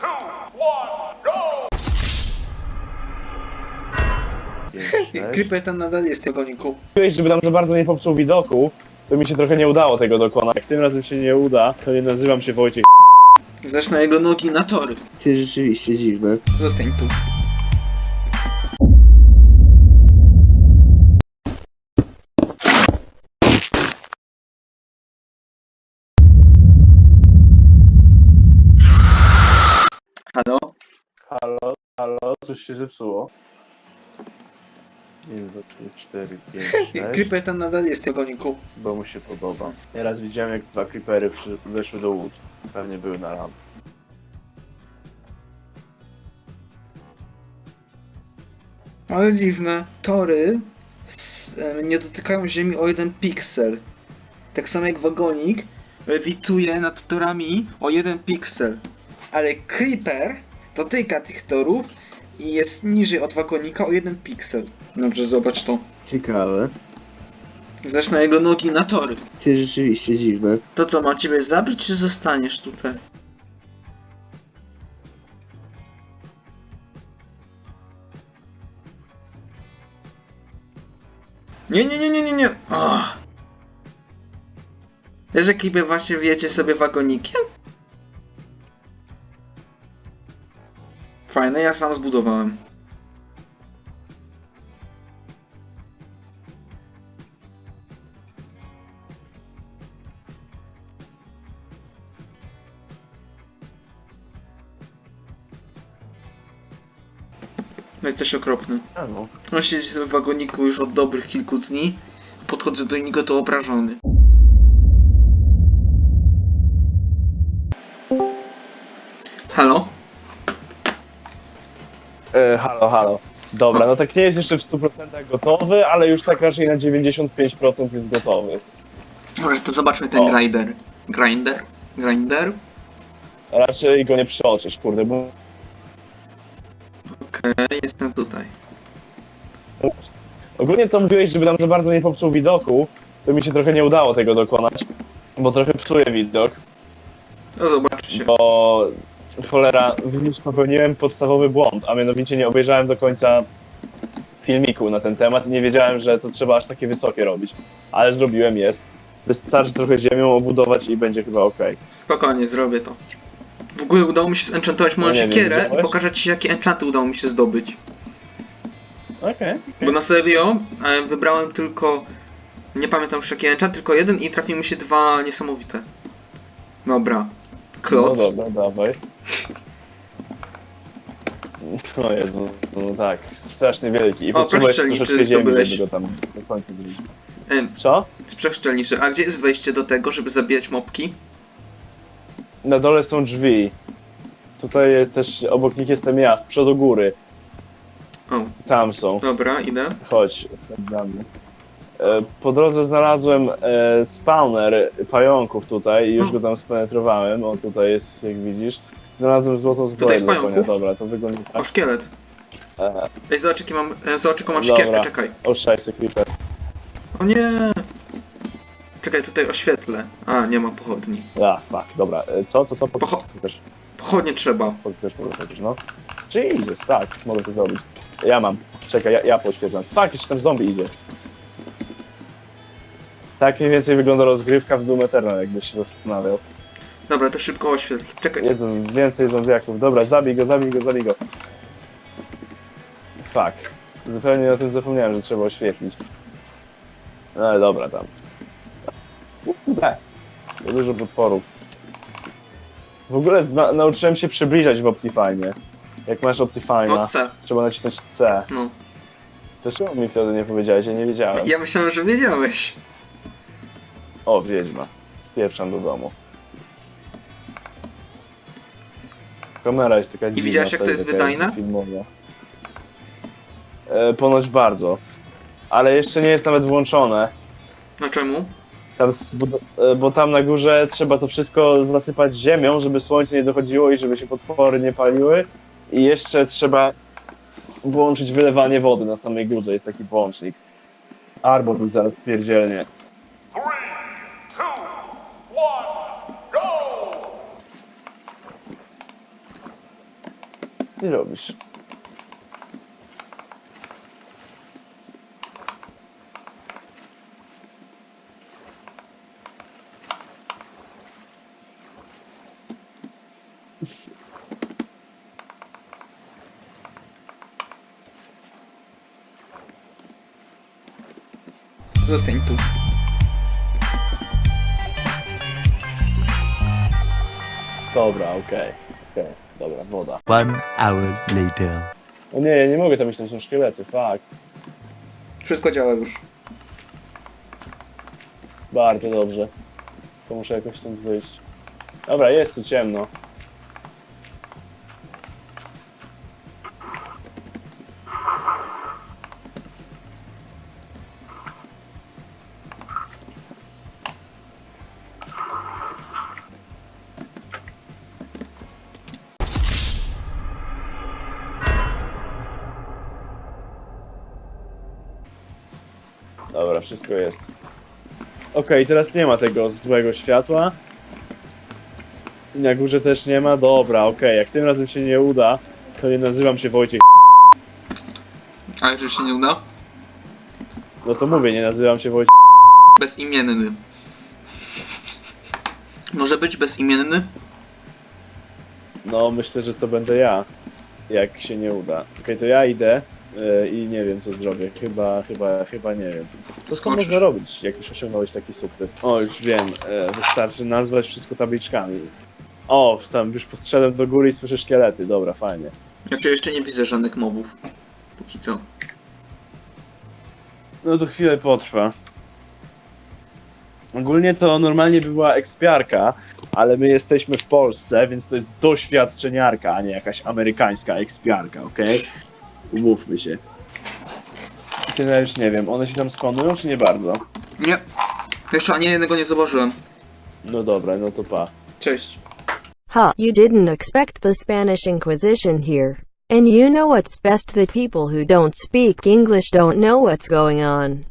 two, one, go! Creeper tam nadal jest, Jagoniku. Mówiłeś, żeby nam za bardzo nie popsuł widoku, to mi się trochę nie udało tego dokonać. Jak tym razem się nie uda, to nie nazywam się Wojciech. Znasz na jego nogi na tory. Ty rzeczywiście dziwne. Zostań tu. Coś się zepsuło. 1, 2, 3, 4, 5, 6, Creeper tam nadal jest, Jagoniku. bo mu się podoba. Nieraz widziałem jak dwa creepery przy, weszły do łód. Pewnie były na ram. Ale dziwne. Tory s- em, nie dotykają ziemi o jeden piksel. Tak samo jak wagonik lewituje nad torami o jeden piksel. Ale Creeper dotyka tych torów i jest niżej od wagonika o jeden piksel. Dobrze, zobacz to. Ciekawe. Na jego nogi na tory. Ty rzeczywiście dziwne. To co, ma ciebie zabić, czy zostaniesz tutaj? Nie, nie, nie, nie, nie, nie. Ach. Wiesz, że klipy właśnie wiecie sobie wagonikiem? Fajne, ja sam zbudowałem. Jesteś okropny. A no. On siedzi sobie w wagoniku już od dobrych kilku dni. Podchodzę do niego to obrażony. Halo? E, halo, halo. Dobra, no tak nie jest jeszcze w 100% gotowy, ale już tak raczej na 95% jest gotowy. Może to zobaczmy ten O. grinder. Grinder? Grinder? Raczej go nie przeoczysz, kurde, bo Okej, jestem tutaj. Ogólnie to mówiłeś, żeby nam za bardzo nie popsuł widoku, to mi się trochę nie udało tego dokonać, bo trochę psuje widok, No zobaczcie. bo cholera, widzisz, popełniłem podstawowy błąd, a mianowicie nie obejrzałem do końca filmiku na ten temat i nie wiedziałem, że to trzeba aż takie wysokie robić, ale zrobiłem, jest. Wystarczy trochę ziemią obudować i będzie chyba ok. Spokojnie, zrobię to. W ogóle udało mi się zenchantować moją No nie wiem, siekierę i pokażę ci jakie enchanty udało mi się zdobyć. Okej. Bo na serio e, wybrałem tylko, nie pamiętam już jaki enchant, tylko jeden i trafiły mi się dwa niesamowite. Dobra. No dobra, dawaj. O Jezu, no tak, strasznie wielki. I O, potrzebujesz proszę, troszeczkę czy ziemi, zdobyłeś? żeby go tam do końca zrobić. Em, Co? Sprzęszczelniczy. A gdzie jest wejście do tego, żeby zabijać mopki? Na dole są drzwi. Tutaj też obok nich jestem ja, z przodu góry. O, Tam są. dobra, idę. Chodź. za mnie. E, Po drodze znalazłem e, spawner pająków tutaj i już O. go tam spenetrowałem. O, tutaj jest, jak widzisz. Znalazłem złotą zbroję jest dla konia. pająków? Dobra, to wygląda O, tak. szkielet. E, Ej, zobacz jaki mam, e, zobacz jaką mam Dobra. siekierkę, czekaj. o, szajse creeper. O nie! Czekaj, tutaj oświetlę. A, nie ma pochodni. A, fuck, dobra. E, Co, co, co? Pocho- Pokaż, Pochodnie trzeba. pokaż, pokaż, no. Jesus, tak, mogę to zrobić. Ja mam. Czekaj, ja, ja poświecam. Fuck, jeszcze tam zombie idzie. Tak mniej więcej wygląda rozgrywka w Doom Eternal, jakbyś się zastanawiał. Dobra, to szybko oświetl. Czekaj. Jezu, więcej zombiaków. Dobra, zabij go, zabij go, zabij go. Fuck. Zupełnie o tym zapomniałem, że trzeba oświetlić. No ale dobra, tam. Kurde. To dużo potworów. W ogóle zna- nauczyłem się przybliżać w Optifine. Jak masz Optifine'a, No C. trzeba nacisnąć C. No. To czemu mi wtedy nie powiedziałeś? Ja nie wiedziałem. Ja myślałem, że wiedziałeś. O, wiedźma. Spieprzam do domu. Kamera jest taka dziwna. widziałeś, jak to jest taka wydajne? Filmowa. E, ponoć bardzo. Ale jeszcze nie jest nawet włączone. No czemu? Tam zbudo- e, bo tam na górze trzeba to wszystko zasypać ziemią, żeby słońce nie dochodziło i żeby się potwory nie paliły. I jeszcze trzeba włączyć wylewanie wody na samej górze. Jest taki włącznik. Arbo tu zaraz pierdzielnie. Three, two, one, go! Ty robisz? Zostań tu. Dobra, okej. Okej, dobra, woda. One hour later. O nie, ja nie mogę tam iść, tam są szkielety, fuck. Wszystko działa już. Bardzo dobrze. To muszę jakoś stąd wyjść. Dobra, jest tu ciemno. Dobra, wszystko jest. Okej, teraz nie ma tego złego światła. I na górze też nie ma. Dobra, okej, jak tym razem się nie uda, to nie nazywam się Wojciech. A jeżeli się nie uda? No to mówię, nie nazywam się Wojciech. Bezimienny. Może być bezimienny? No, myślę, że to będę ja, jak się nie uda. Okej, to ja idę yy, i nie wiem, co zrobię. Chyba, chyba, chyba nie wiem. Co Skończysz. można robić, jak już osiągnąłeś taki sukces? O, już wiem. E, wystarczy nazwać wszystko tabliczkami. O, tam już podszedłem do góry i słyszę szkielety. Dobra, fajnie. Znaczy jeszcze nie widzę żadnych mobów. Póki co. No to chwilę potrwa. Ogólnie to normalnie by była ekspiarka, ale my jesteśmy w Polsce, więc to jest doświadczeniarka, a nie jakaś amerykańska ekspiarka, okej? Umówmy się. Tyle już nie wiem, one się tam spanują, czy nie bardzo? Nie. Jeszcze ani jednego nie zauważyłem. No dobra, no to pa. Cześć. Ha, you didn't expect the Spanish Inquisition here. And you know what's best the people who don't speak English don't know what's going on.